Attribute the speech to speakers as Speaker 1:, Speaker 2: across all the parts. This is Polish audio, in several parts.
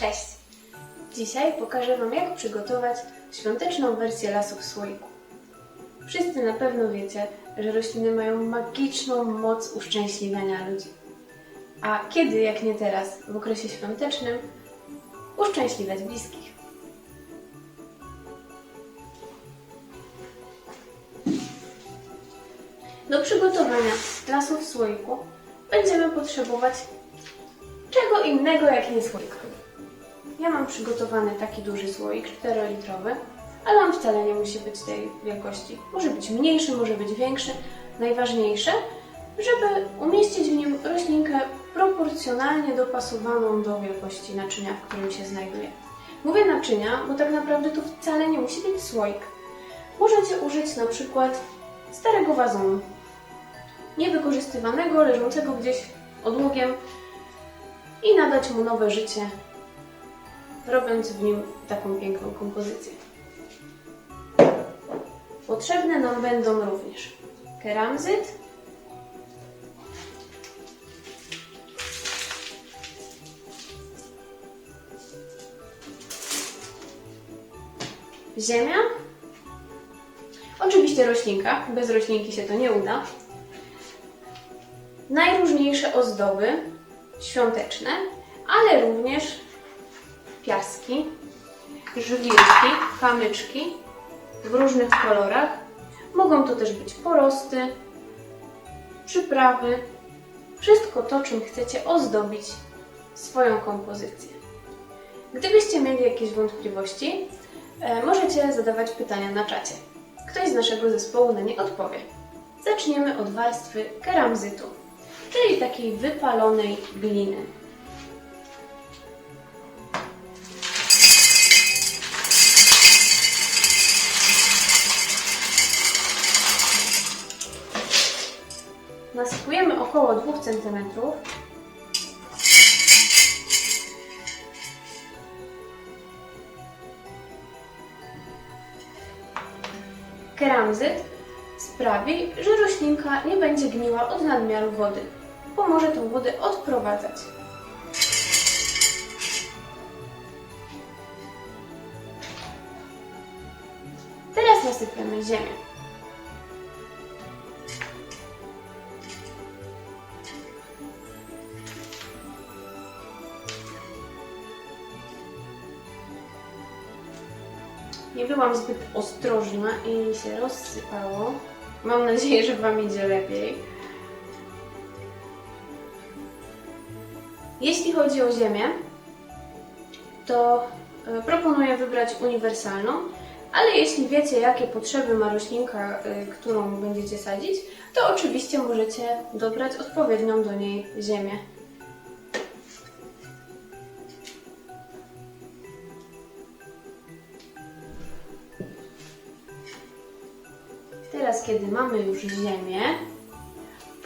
Speaker 1: Cześć! Dzisiaj pokażę Wam, jak przygotować świąteczną wersję lasu w słoiku. Wszyscy na pewno wiecie, że rośliny mają magiczną moc uszczęśliwiania ludzi. A kiedy, jak nie teraz, w okresie świątecznym, uszczęśliwiać bliskich? Do przygotowania lasu w słoiku będziemy potrzebować czego innego jak nie słoik. Ja mam przygotowany taki duży słoik, 4-litrowy, ale on wcale nie musi być tej wielkości. Może być mniejszy, może być większy. Najważniejsze, żeby umieścić w nim roślinkę proporcjonalnie dopasowaną do wielkości naczynia, w którym się znajduje. Mówię naczynia, bo tak naprawdę to wcale nie musi być słoik. Możecie użyć na przykład starego wazonu, niewykorzystywanego, leżącego gdzieś odłogiem i nadać mu nowe życie, robiąc w nim taką piękną kompozycję. Potrzebne nam będą również keramzyt, ziemia, oczywiście roślinka, bez roślinki się to nie uda, najróżniejsze ozdoby świąteczne, ale również piaski, żwirki, kamyczki w różnych kolorach. Mogą to też być porosty, przyprawy, wszystko to, czym chcecie ozdobić swoją kompozycję. Gdybyście mieli jakieś wątpliwości, e, możecie zadawać pytania na czacie. Ktoś z naszego zespołu na nie odpowie. Zaczniemy od warstwy keramzytu, czyli takiej wypalonej gliny. Około 2 cm. Keramzyt sprawi, że roślinka nie będzie gniła od nadmiaru wody. Pomoże tą wodę odprowadzać. Teraz nasypiemy ziemię. Byłam zbyt ostrożna i się rozsypało. Mam nadzieję, że Wam idzie lepiej. Jeśli chodzi o ziemię, to e, proponuję wybrać uniwersalną, ale jeśli wiecie, jakie potrzeby ma roślinka, e, którą będziecie sadzić, to oczywiście możecie dobrać odpowiednią do niej ziemię. Kiedy mamy już ziemię,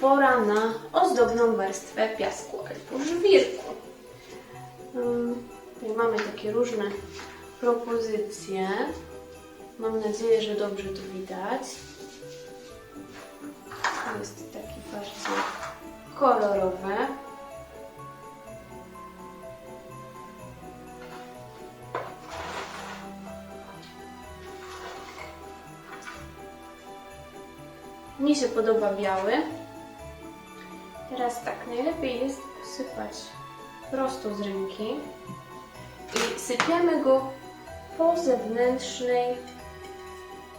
Speaker 1: pora na ozdobną warstwę piasku albo żwirku. Tutaj mamy takie różne propozycje. Mam nadzieję, że dobrze to widać. Jest takie bardzo kolorowe. Mnie się podoba biały. Teraz tak, najlepiej jest sypać prosto z ręki i sypiemy go po zewnętrznej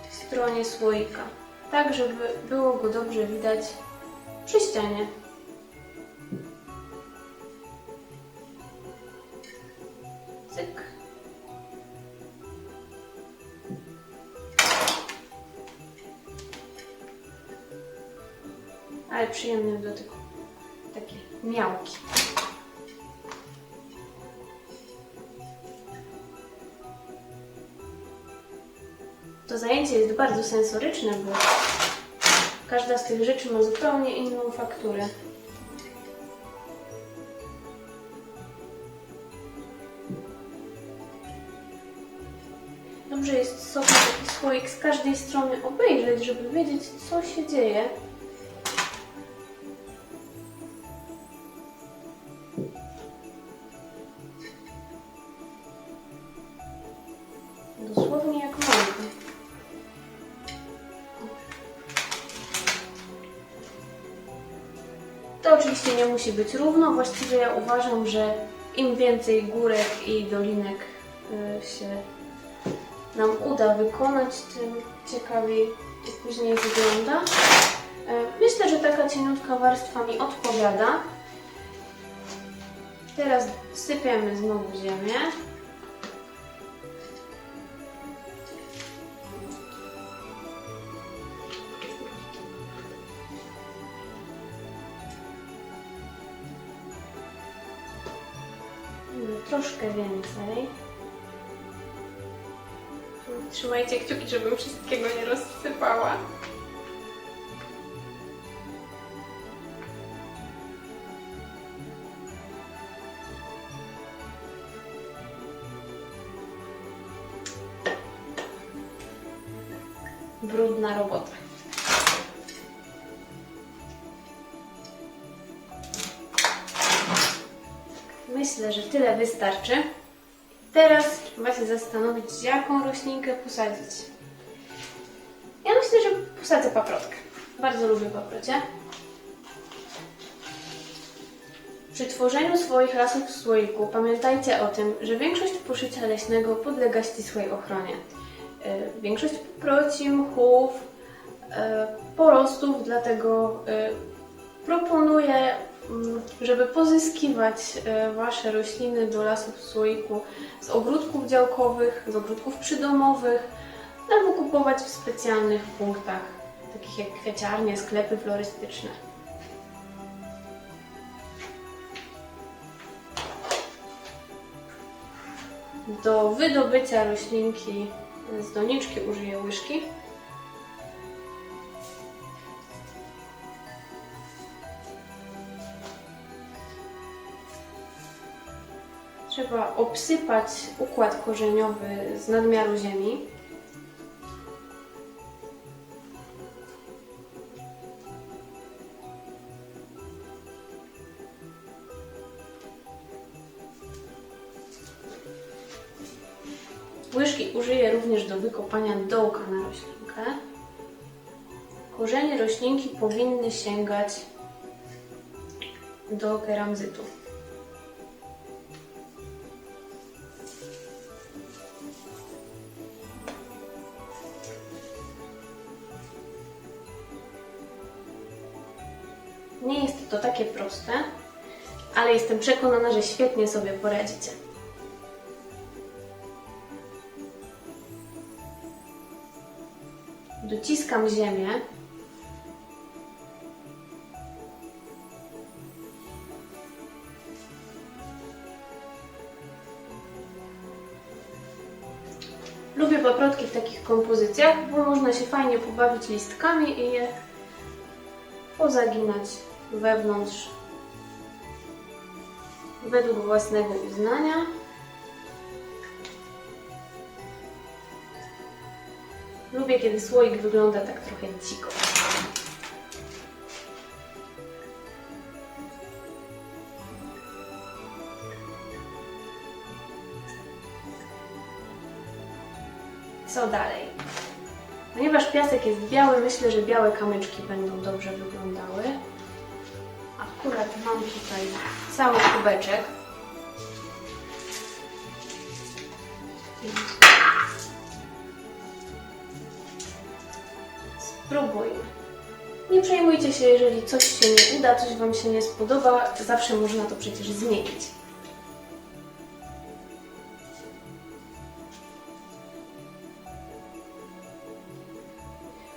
Speaker 1: stronie słoika, tak żeby było go dobrze widać przy ścianie. Ale przyjemny w dotyku. Takie miałki. To zajęcie jest bardzo sensoryczne, bo każda z tych rzeczy ma zupełnie inną fakturę. Dobrze jest sobie taki słoik z każdej strony obejrzeć, żeby wiedzieć, co się dzieje. To oczywiście nie musi być równo. Właściwie ja uważam, że im więcej górek i dolinek y, się nam uda wykonać, tym ciekawiej później wygląda. Y, Myślę, że taka cieniutka warstwa mi odpowiada. Teraz sypiemy znowu ziemię. Troszkę więcej. Trzymajcie kciuki, żebym wszystkiego nie rozsypała. Brudna robota. Myślę, że tyle wystarczy. Teraz trzeba się zastanowić, jaką roślinkę posadzić. Ja myślę, że posadzę paprotkę. Bardzo lubię paprocie. Przy tworzeniu swoich lasów w słoiku pamiętajcie o tym, że większość poszycia leśnego podlega ścisłej ochronie. Yy, Większość paproci, mchów, yy, porostów, dlatego yy, proponuję, żeby pozyskiwać yy, Wasze rośliny do lasów w słoiku z ogródków działkowych, z ogródków przydomowych, albo kupować w specjalnych punktach, takich jak kwiaciarnie, sklepy florystyczne. Do wydobycia roślinki z doniczki użyję łyżki. Trzeba obsypać układ korzeniowy z nadmiaru ziemi. Łyżki użyję również do wykopania dołka na roślinkę. Korzenie roślinki powinny sięgać do keramzytu. To takie proste, ale jestem przekonana, że świetnie sobie poradzicie. Dociskam ziemię. Lubię paprotki w takich kompozycjach, bo można się fajnie pobawić listkami i je pozaginać wewnątrz według własnego uznania. Lubię, kiedy słoik wygląda tak trochę dziko. Co dalej? Ponieważ piasek jest biały, myślę, że białe kamyczki będą dobrze wyglądały. Mam tutaj cały kubeczek. Spróbujmy. Nie przejmujcie się, jeżeli coś się nie uda, coś Wam się nie spodoba, zawsze można to przecież zmienić.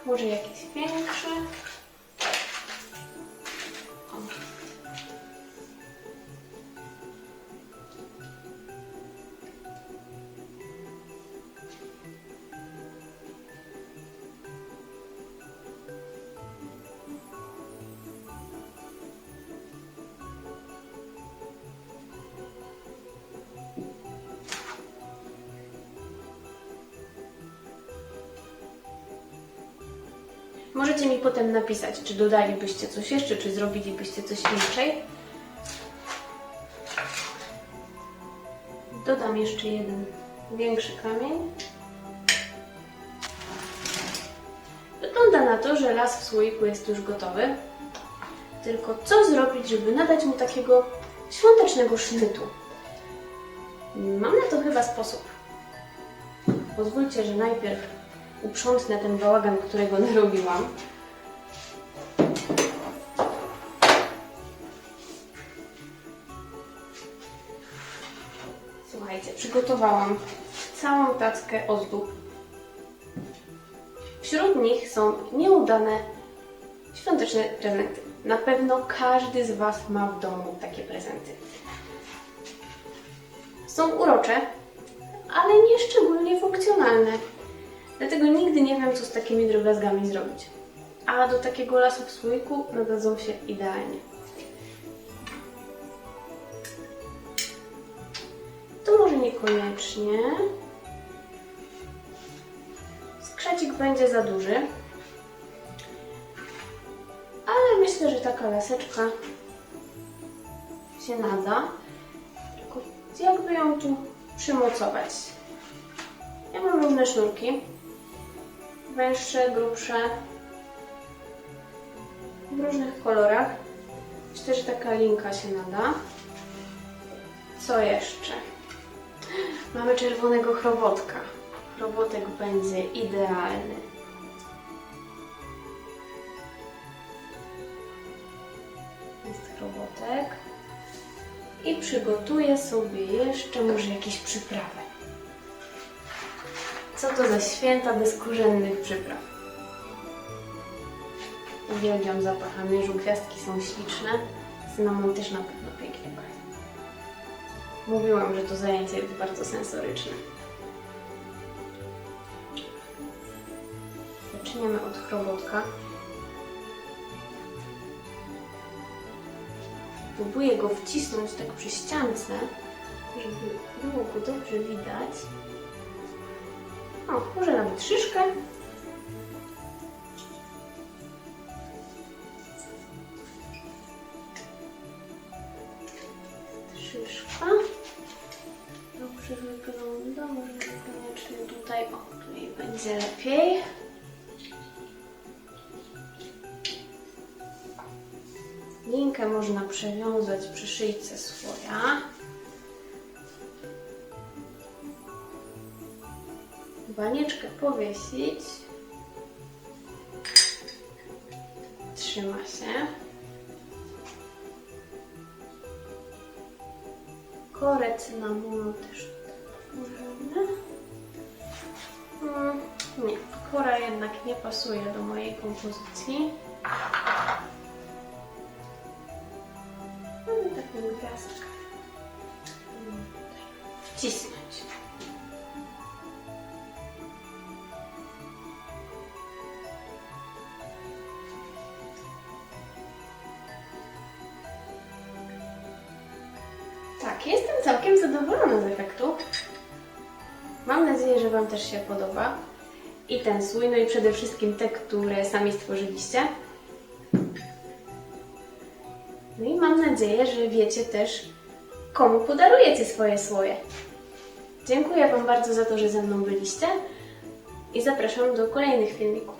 Speaker 1: Może jakiś większy. Możecie mi potem napisać, czy dodalibyście coś jeszcze, czy zrobilibyście coś inaczej. Dodam jeszcze jeden większy kamień. Wygląda na to, że las w słoiku jest już gotowy. tylko co zrobić, żeby nadać mu takiego świątecznego sznytu. Mam na to chyba sposób. Pozwólcie, że najpierw uprzątnę ten bałagan, którego narobiłam. Słuchajcie, przygotowałam całą tackę ozdób. Wśród nich są nieudane świąteczne prezenty. Na pewno każdy z Was ma w domu takie prezenty. Są urocze, ale nie szczególnie funkcjonalne. Dlatego nigdy nie wiem, co z takimi drobiazgami zrobić. A do takiego lasu w słoiku nadadzą się idealnie. To może niekoniecznie. Skrzecik będzie za duży. Ale myślę, że taka laseczka się nada. Tylko jakby ją tu przymocować? Ja mam różne sznurki. Węższe, grubsze. W różnych kolorach. Myślę, że taka linka się nada. Co jeszcze? Mamy czerwonego chrobotka. Chrobotek będzie idealny. Jest chrobotek. I przygotuję sobie jeszcze może jakieś przyprawy. Co to za święta bez korzennych przypraw? Uwielbiam zapach anyżu, gwiazdki są śliczne. Cynamon też na pewno pięknie pachnie. Mówiłam, że to zajęcie jest bardzo sensoryczne. Zaczniemy od chrobotka. Próbuję go wcisnąć tak przy ściance, żeby było go dobrze widać. O, może nawet szyszkę. Szyszka. Dobrze wygląda, może niekoniecznie tutaj, o, tutaj będzie lepiej. Linkę można przewiązać przy szyjce słoja. Banieczkę powiesić. Trzyma się. Korę cynamonu też. Mm, nie, kora jednak nie pasuje do mojej kompozycji. Mamy taką gwiazdkę. Wcisnąć. Wam też się podoba. I ten słój, no i przede wszystkim te, które sami stworzyliście. No i mam nadzieję, że wiecie też, komu podarujecie swoje słoje. Dziękuję Wam bardzo za to, że ze mną byliście i zapraszam do kolejnych filmików.